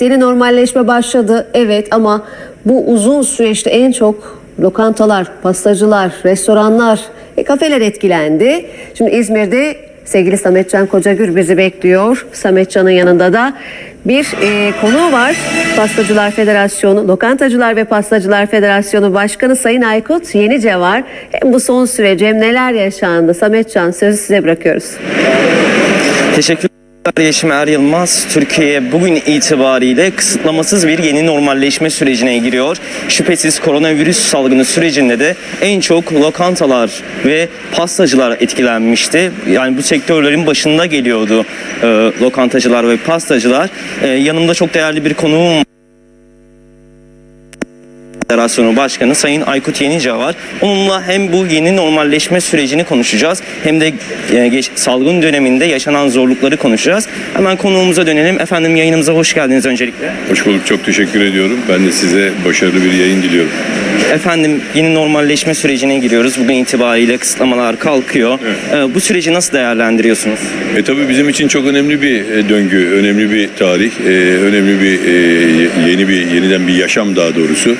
Yeni normalleşme başladı evet ama bu uzun süreçte en çok lokantalar, pastacılar, restoranlar, e, kafeler etkilendi. Şimdi İzmir'de sevgili Sametcan Kocagür bizi bekliyor. Sametcan'ın yanında da bir e, konuğu var. Pastacılar Federasyonu, Lokantacılar ve Pastacılar Federasyonu Başkanı Sayın Aykut Yenice var. Hem bu son sürece hem neler yaşandı. Sametcan sözü size bırakıyoruz. Teşekkürler Yeşim Er Yılmaz. Türkiye bugün itibariyle kısıtlamasız bir yeni normalleşme sürecine giriyor. Şüphesiz koronavirüs salgını sürecinde de en çok lokantalar ve pastacılar etkilenmişti. Yani bu sektörlerin başında geliyordu e, lokantacılar ve pastacılar. E, yanımda çok değerli bir konuğum. Federasyonu Başkanı Sayın Aykut Yenice var. Onunla hem bu yeni normalleşme sürecini konuşacağız hem de e, geç- salgın döneminde yaşanan zorlukları konuşacağız. Hemen konuğumuza dönelim. Efendim yayınımıza hoş geldiniz öncelikle. Hoş bulduk. Çok teşekkür ediyorum. Ben de size başarılı bir yayın diliyorum. Efendim yeni normalleşme sürecine giriyoruz. Bugün itibariyle kısıtlamalar kalkıyor. E, bu süreci nasıl değerlendiriyorsunuz? E tabii bizim için çok önemli bir e, döngü, önemli bir tarih, e, önemli bir e, yeni bir yeniden bir yaşam daha doğrusu.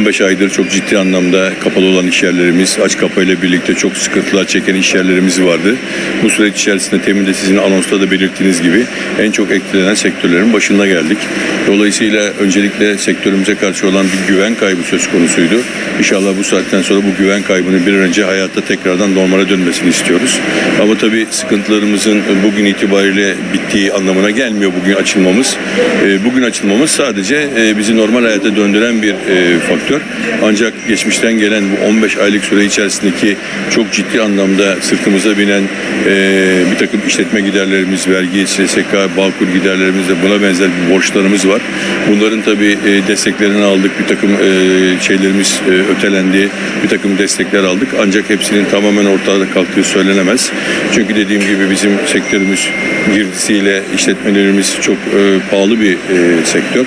15 aydır çok ciddi anlamda kapalı olan iş yerlerimiz, aç kapayla birlikte çok sıkıntılar çeken iş yerlerimiz vardı. Bu süreç içerisinde temin de sizin anonsta da belirttiğiniz gibi en çok etkilenen sektörlerin başında geldik. Dolayısıyla öncelikle sektörümüze karşı olan bir güven kaybı söz konusuydu. İnşallah bu saatten sonra bu güven kaybının bir önce hayatta tekrardan normale dönmesini istiyoruz. Ama tabii sıkıntılarımızın bugün itibariyle bittiği anlamına gelmiyor bugün açılmamız. E, Bugün açılmamız sadece e, bizi normal hayata döndüren bir e, faktör. Ancak geçmişten gelen bu 15 aylık süre içerisindeki çok ciddi anlamda sırtımıza binen e, bir takım işletme giderlerimiz, vergi, SSK, Bağkur giderlerimiz ve buna benzer bir borçlarımız var. Bunların tabii e, desteklerini aldık. Bir takım e, şeylerimiz e, ötelendi. Bir takım destekler aldık. Ancak hepsinin tamamen ortada kalktığı söylenemez. Çünkü dediğim gibi bizim sektörümüz girdisiyle işletmelerimiz çok e, pahalı bir e, sektör.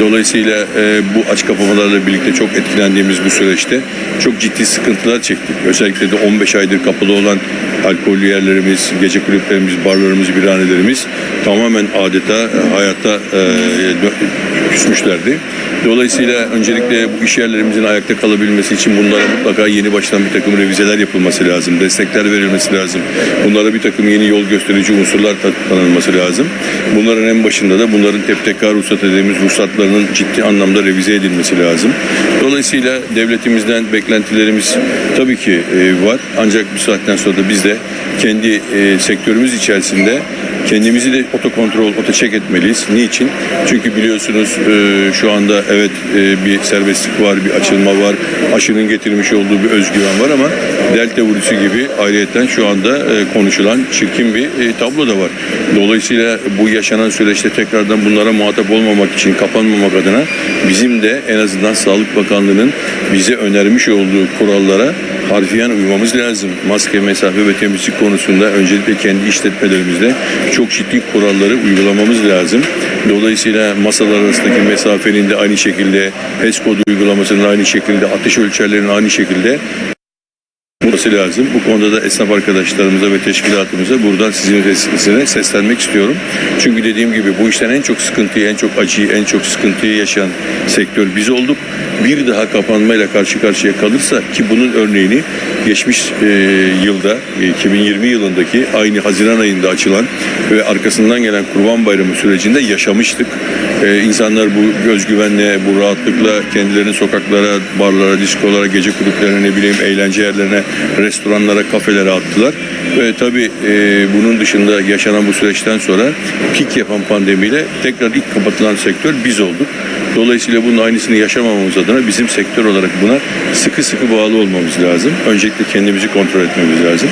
Dolayısıyla e, bu aç kapamalarla birlikte çok etkilendiğimiz bu süreçte çok ciddi sıkıntılar çektik. Özellikle de 15 aydır kapalı olan alkollü yerlerimiz, gece kulüplerimiz, barlarımız, birhanelerimiz tamamen adeta e, hayatta e, küsmüşlerdi. Dolayısıyla öncelikle bu iş yerlerimizin ayakta kalabilmesi için bunlara mutlaka yeni baştan bir takım revizeler yapılması lazım. Destekler verilmesi lazım. Bunlara bir takım yeni yol gösterici unsurlar ta- tanınması lazım. Bunların en başında da bunların TEPTK ruhsat dediğimiz ruhsatlarının ciddi anlamda revize edilmesi lazım. Dolayısıyla devletimizden beklentilerimiz tabii ki e, var. Ancak bu saatten sonra da biz de kendi e, sektörümüz içerisinde kendimizi de otokontrol, otoçek etmeliyiz. Niçin? Çünkü biliyorsunuz e, şu anda evet e, bir serbestlik var, bir açılma var. Aşının getirmiş olduğu bir özgüven var ama delta virüsü gibi ayrıyeten şu anda e, konuşulan çirkin bir e, tablo da var. Dolayısıyla bu yaşanan süreçte tekrardan bunlara muhatap olmamak için, kapanmamak adına bizim de en azından Sağlık Bakanlığı'nın bize önermiş olduğu kurallara harfiyen uymamız lazım. Maske, mesafe ve temizlik konusunda öncelikle kendi işletmelerimizde çok ciddi kuralları uygulamamız lazım. Dolayısıyla masalar arasındaki mesafenin de aynı şekilde, HES kodu uygulamasının aynı şekilde, ateş ölçerlerinin aynı şekilde olması lazım. Bu konuda da esnaf arkadaşlarımıza ve teşkilatımıza buradan sizin size seslenmek istiyorum. Çünkü dediğim gibi bu işten en çok sıkıntıyı, en çok acıyı, en çok sıkıntıyı yaşayan sektör biz olduk. Bir daha kapanmayla karşı karşıya kalırsa ki bunun örneğini geçmiş e, yılda, e, 2020 yılındaki aynı Haziran ayında açılan ve arkasından gelen Kurban Bayramı sürecinde yaşamıştık. E, insanlar bu özgüvenle, bu rahatlıkla kendilerini sokaklara, barlara, diskolara, gece kulüplerine, ne bileyim eğlence yerlerine, restoranlara, kafelere attılar. Ve tabii e, bunun dışında yaşanan bu süreçten sonra pik yapan pandemiyle tekrar ilk kapatılan sektör biz olduk. Dolayısıyla bunun aynısını yaşamamamız adına bizim sektör olarak buna sıkı sıkı bağlı olmamız lazım. Öncelikle kendimizi kontrol etmemiz lazım.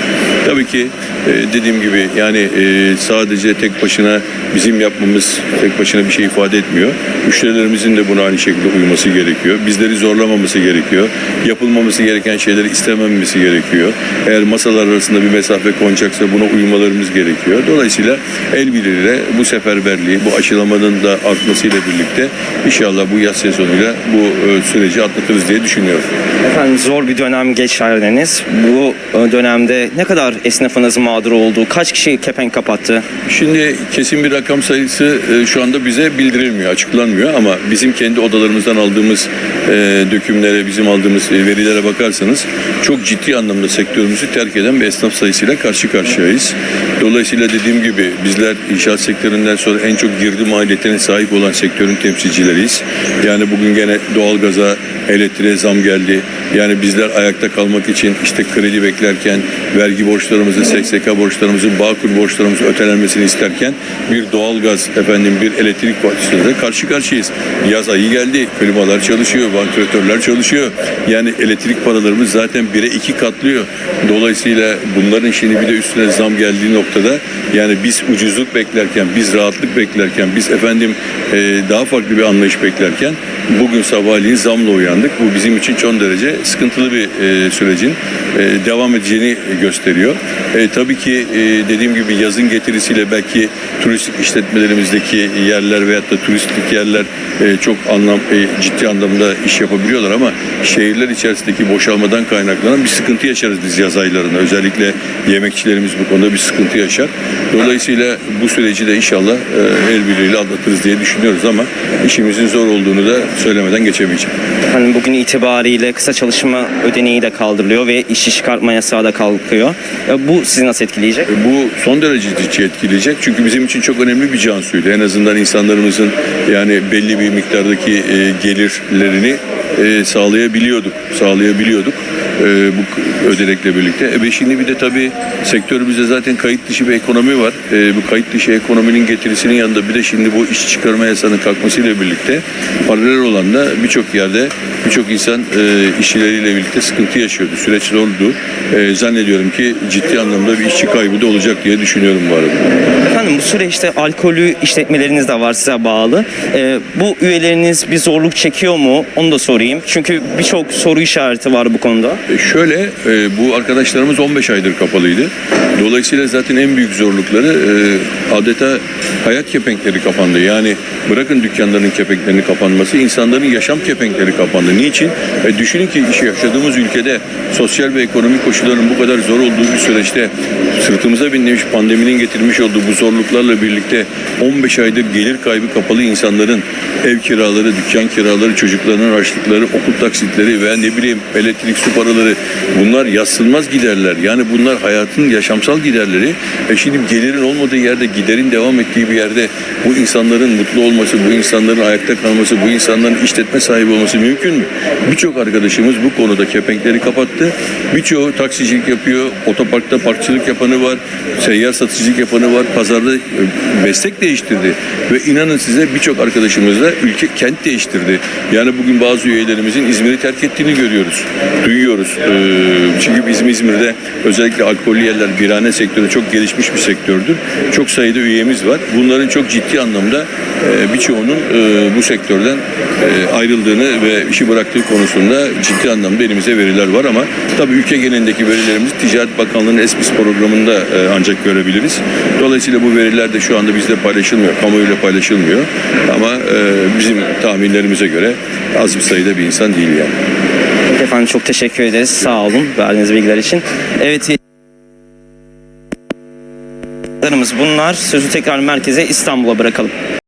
Tabii ki e, dediğim gibi yani e, sadece tek başına bizim yapmamız tek başına bir şey ifade etmiyor. Müşterilerimizin de buna aynı şekilde uyması gerekiyor. Bizleri zorlamaması gerekiyor. Yapılmaması gereken şeyleri istememesi gerekiyor. Eğer masalar arasında bir mesafe konacaksa buna uymalarımız gerekiyor. Dolayısıyla el birliğiyle bu seferberliği, bu aşılamanın da artmasıyla birlikte inşallah bu yaz sezonuyla bu e, süreci atlatırız diye düşünüyorum. Efendim zor bir dönem geçerdiniz. Bu e, dönemde ne kadar esnafınız mağdur oldu? Kaç kişi kepenk kapattı? Şimdi kesin bir rakam sayısı e, şu anda bize bildirilmiyor, açıklanmıyor ama bizim kendi odalarımızdan aldığımız e, dökümlere, bizim aldığımız e, verilere bakarsanız çok ciddi anlamda sektörümüzü terk eden bir esnaf sayısıyla karşı karşıyayız. Dolayısıyla dediğim gibi bizler inşaat sektöründen sonra en çok girdi maliyetine sahip olan sektörün temsilcileriyiz. Yani bugün gene doğalgaza, elektriğe zam geldi. Yani bizler ayakta kalmak için işte kredi beklerken, vergi borçlarımızı, SSK borçlarımızı, Bağkur borçlarımızı ötelenmesini isterken bir doğalgaz, efendim bir elektrik parçasıyla karşı karşıyayız. Yaz ayı geldi, klimalar çalışıyor, vantilatörler çalışıyor. Yani elektrik paralarımız zaten 1'e 2 katlıyor. Dolayısıyla bunların şimdi bir de üstüne zam geldiği noktada yani biz ucuzluk beklerken, biz rahatlık beklerken, biz efendim daha farklı bir anlayış beklerken bugün sabahleyin zamla uyandık. Bu bizim için çok derece sıkıntılı bir e, sürecin e, devam edeceğini gösteriyor. E, tabii ki e, dediğim gibi yazın getirisiyle belki turistik işletmelerimizdeki yerler veyahut da turistik yerler e, çok anlam e, ciddi anlamda iş yapabiliyorlar ama şehirler içerisindeki boşalmadan kaynaklanan bir sıkıntı yaşarız biz yaz aylarında. Özellikle yemekçilerimiz bu konuda bir sıkıntı yaşar. Dolayısıyla bu süreci de inşallah e, el birliğiyle atlatırız diye düşünüyoruz ama işimizin zor olduğunu da söylemeden geçemeyeceğim. Hani bugün itibariyle kısa çalışma ödeneği de kaldırılıyor ve işi çıkartma yasağı da kalkıyor. E, Bu sizi nasıl etkileyecek? Bu son derece ciddi etkileyecek. Çünkü bizim için çok önemli bir cansuydu. En azından insanlarımızın yani belli bir miktardaki e, gelirlerini e, sağlayabiliyorduk. Sağlayabiliyorduk e, bu ödenekle birlikte. E, ve şimdi bir de tabii sektörümüzde zaten kayıt dışı bir ekonomi var. E, bu kayıt dışı ekonominin getirisinin yanında bir de şimdi bu iş çıkarma yasağının kalkmasıyla birlikte paralel olan da birçok yerde birçok insan e, işçileriyle birlikte sıkıntı yaşıyordu. Süreç zordu. E, zannediyorum ki ciddi anlamda bir işçi kaybı da olacak diye düşünüyorum bu arada. Efendim bu süreçte alkolü işletmeleriniz de var size bağlı. E, bu üyeleriniz bir zorluk çekiyor mu? Onu da sorayım. Çünkü birçok soru işareti var bu konuda. E, Şöyle e, bu arkadaşlarımız 15 aydır kapalıydı. Dolayısıyla zaten en büyük zorlukları e, adeta hayat kepenkleri kapandı. Yani bırakın dükkanların kepenklerinin kapanması, insanların yaşam kepenkleri kapandı. Niçin? E, düşünün ki iş yaşadığımız ülkede sosyal ve ekonomik koşulların bu kadar zor olduğu bir süreçte sırtımıza binmiş pandeminin getirmiş olduğu bu zorluklarla birlikte 15 aydır gelir kaybı kapalı insanların ev kiraları, dükkan kiraları, çocuklarının harçlıkları, okul taksitleri veya ne bileyim elektrik su paraları bunlar yatsınmaz giderler. Yani bunlar hayatın yaşamsal giderleri. E şimdi gelirin olmadığı yerde, giderin devam ettiği bir yerde bu insanların mutlu olması, bu insanların ayakta kalması, bu insanların işletme sahibi olması mümkün mü? Birçok arkadaşımız bu konuda kepenkleri kapattı. Birçoğu taksicilik yapıyor, otoparkta parkçılık yapanı var, seyyar satıcılık yapanı var, pazarda e, meslek değiştirdi. Ve inanın size birçok arkadaşımız da ülke kent değiştirdi. Yani bugün bazı üyelerimizin İzmir'i terk ettiğini görüyoruz, duyuyoruz. Ee, çünkü bizim İzmir'de özellikle alkollü yerler, birane sektörü çok gelişmiş bir sektördür. Çok sayıda üyemiz var. Bunların çok ciddi anlamda e, birçoğunun e, bu sektörden e, ayrıldığını ve işi bıraktığı konusunda ciddi anlamda elimize veriler var ama tabii ülke genelindeki verilerimizi Ticaret Bakanlığı'nın ESPİS programında ancak görebiliriz. Dolayısıyla bu veriler de şu anda bizde paylaşılmıyor, kamuoyuyla paylaşılmıyor. Ama bizim tahminlerimize göre az bir sayıda bir insan değil yani. Efendim çok teşekkür ederiz. Sağ olun verdiğiniz bilgiler için. Evet bunlar. Sözü tekrar merkeze İstanbul'a bırakalım.